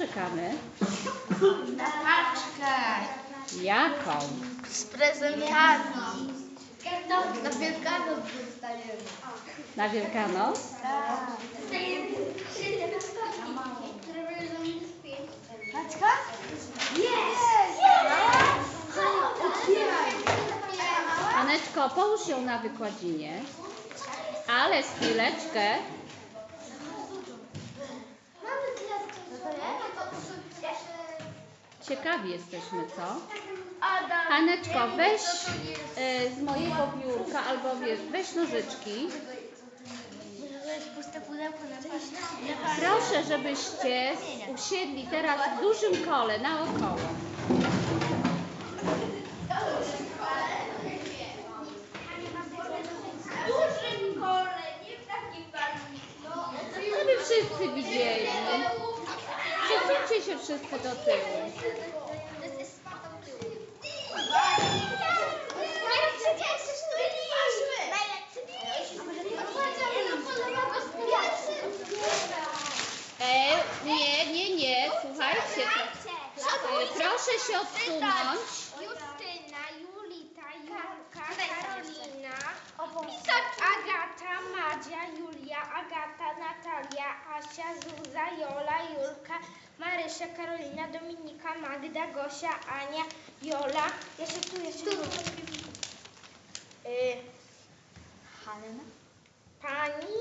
czekamy? Na paczkę. Jaką? Z prezentami. Na Wielkanoc dostajemy. Na Wielkanoc? Paczka? Jest! Aneczko, połóż ją na wykładzinie. Ale z chwileczkę. Ciekawi jesteśmy, co? Haneczko, weź e, z mojego biurka albo wiesz, weź nożyczki. Proszę, żebyście usiedli teraz w dużym kole naokoło. dużym kole, nie w takim barwniku. Żeby wszyscy widzieli. Przesuńcie się wszyscy do tyłu. E, nie, nie, nie, słuchajcie. Proszę się odsunąć. Justyna, Julita, Julka, Karolina, Agata, Madzia, Julia, Agata, Natalia, Asia, Zuza, Jola, Julka, Marysia, Karolina, Dominika, Magda, Gosia, Ania, Jola. Ja się tu, się tu. Y, Pani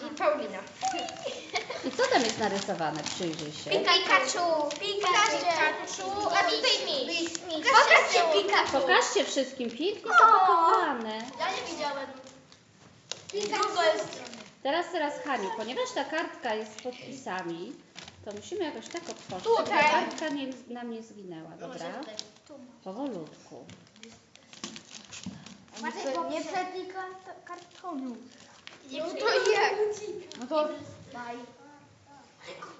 i Paulina. I co tam jest narysowane? Przyjrzyj się. Pikachu, Pikachu, a tutaj mi. Pokażcie Pikachu. Pokażcie wszystkim pięknie zapakowane. Ja nie widziałem. Pikachu. Teraz, teraz Haniu, ponieważ ta kartka jest z podpisami, to musimy jakoś tak otworzyć, Tutaj. żeby kartka nie, nam nie zginęła, dobra? Powolutku. Nie przetnij kartonu. No to jak? No to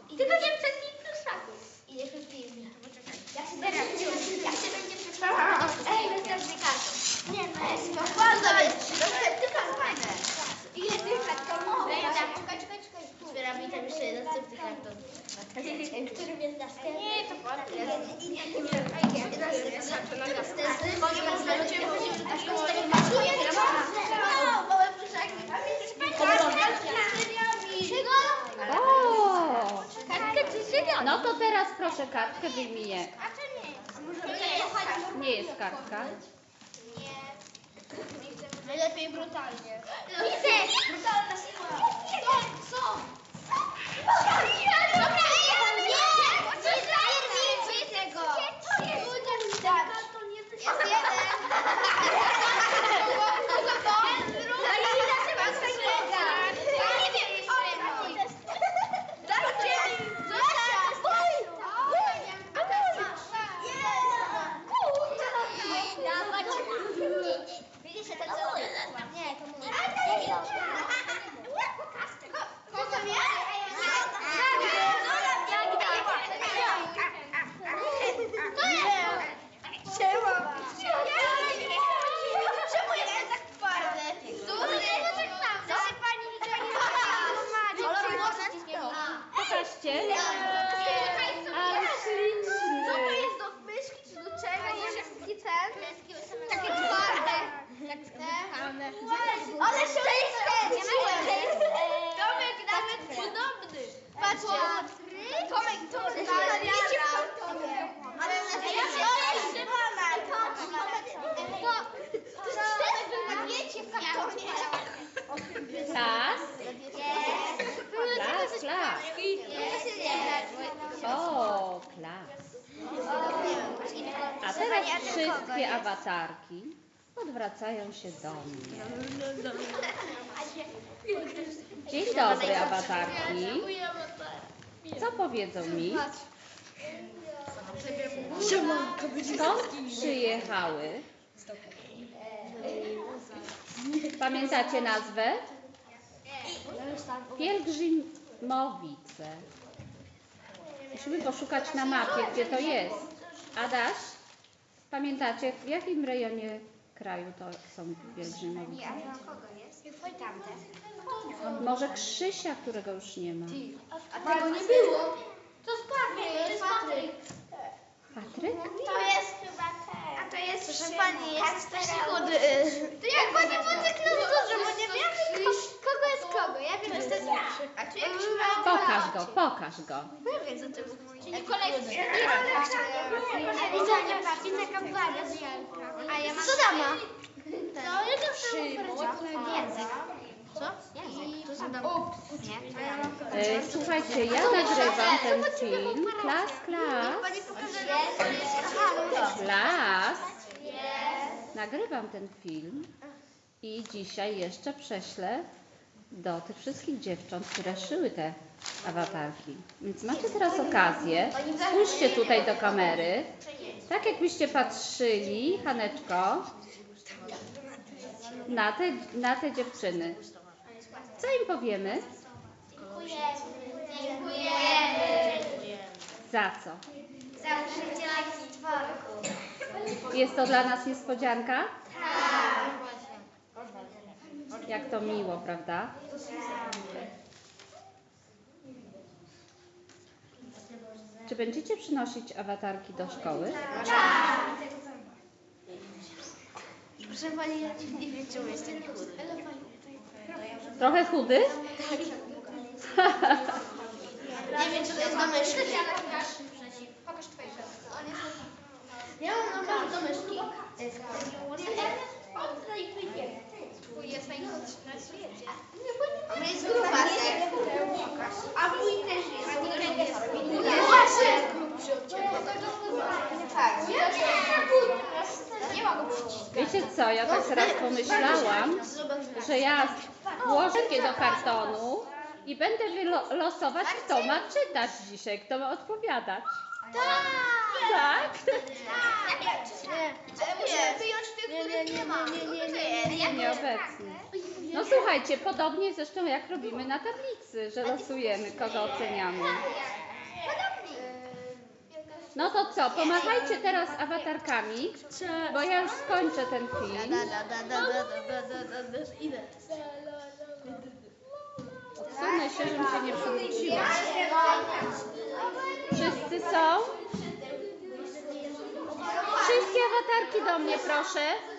Tylko nie przetnij pluszaków. I nie przetnij mi. Jak się teraz, jak się będzie przetwarzał. Ej, karton. Nie, no jest to bardzo jest. Następny fajne. Ile tych kartonów? Ej, Adam, czekaj, czekaj, czekaj. Zbieram mi tam jeszcze następny karton. Który jest następny? Nie, to potem. O! No to teraz proszę kartkę wyjmij. Nie jest kartka. Najlepiej brutalnie. Brutalna siła. Co? Co? Jest jeden. Widzisz, że ten co? Nie, to mój. Czemu jest tak twardy? Pokażcie. Ale śliczny. Co to jest do myszki czy do czego? Może jaki ten? Takie twarde. Jak te. Ale się Tomek nawet podobny. Patrzcie. Tomek, to jest Ale na ja się na diecie w kartonie. Klas. Klas, klas. O, klas. A teraz wszystkie awatarki odwracają się do mnie. Dzień dobry, awatarki. Co powiedzą mi? Skąd przyjechały? Pamiętacie nazwę? Pielgrzymowice. Musimy poszukać na mapie, gdzie to jest. Adaś, pamiętacie, w jakim rejonie kraju to są pielgrzymowice? Może Krzysia, którego już nie ma. A tego nie było. To spadnie. Patryk? To jest chyba ten. A to jest, proszę pani, jest strasznie chudy. To jak pani wódek na dużo, bo nie kogo jest. Ja wiem, że to jest ja. A tu jakiś mały Pokaż go, pokaż go. Ja wiem, co to był. Czyli kolekcja. A widzę, nie patrz, z Janka. A ja mam... Co dama? No, ja to Język. Co? Język. To zadam. Nie, to ja mam E, Słuchajcie, ja nagrywam ten film. Klas, klas, Aha, no klas. Nagrywam ten film i dzisiaj jeszcze prześlę do tych wszystkich dziewcząt, które szyły te awatarki. Więc macie teraz okazję, spójrzcie tutaj do kamery, tak jakbyście patrzyli, Haneczko, na te, na te dziewczyny. Co im powiemy? Za co? Założyciela stworku. Jest to dla nas niespodzianka? Jak to miło, prawda? Czy będziecie przynosić awatarki do szkoły? Proszę pani, ja nie wiem, czemu jestem chudy. Trochę chudy? Nie wiem, czy to jest do myszki. Pokaż twoje Ja mam numer do myszki. Twój jest. A. A też jest. Nie. Nie. Wiecie co, ja tak teraz pomyślałam, że ja włożę je do kartonu i będę wylosować, kto ma czytać dzisiaj, kto ma odpowiadać. Tak? Ale musimy wyjąć tych, których nie ma. Nie, nie, nie, nie. Nieobecny. No słuchajcie, podobnie zresztą jak robimy na tablicy, że losujemy, kogo oceniamy. No to co, pomachajcie teraz awatarkami, bo ja już skończę ten film. Idę. Odsunę się, żebym się nie przewróciła. Są? Wszystkie awatarki do mnie, proszę.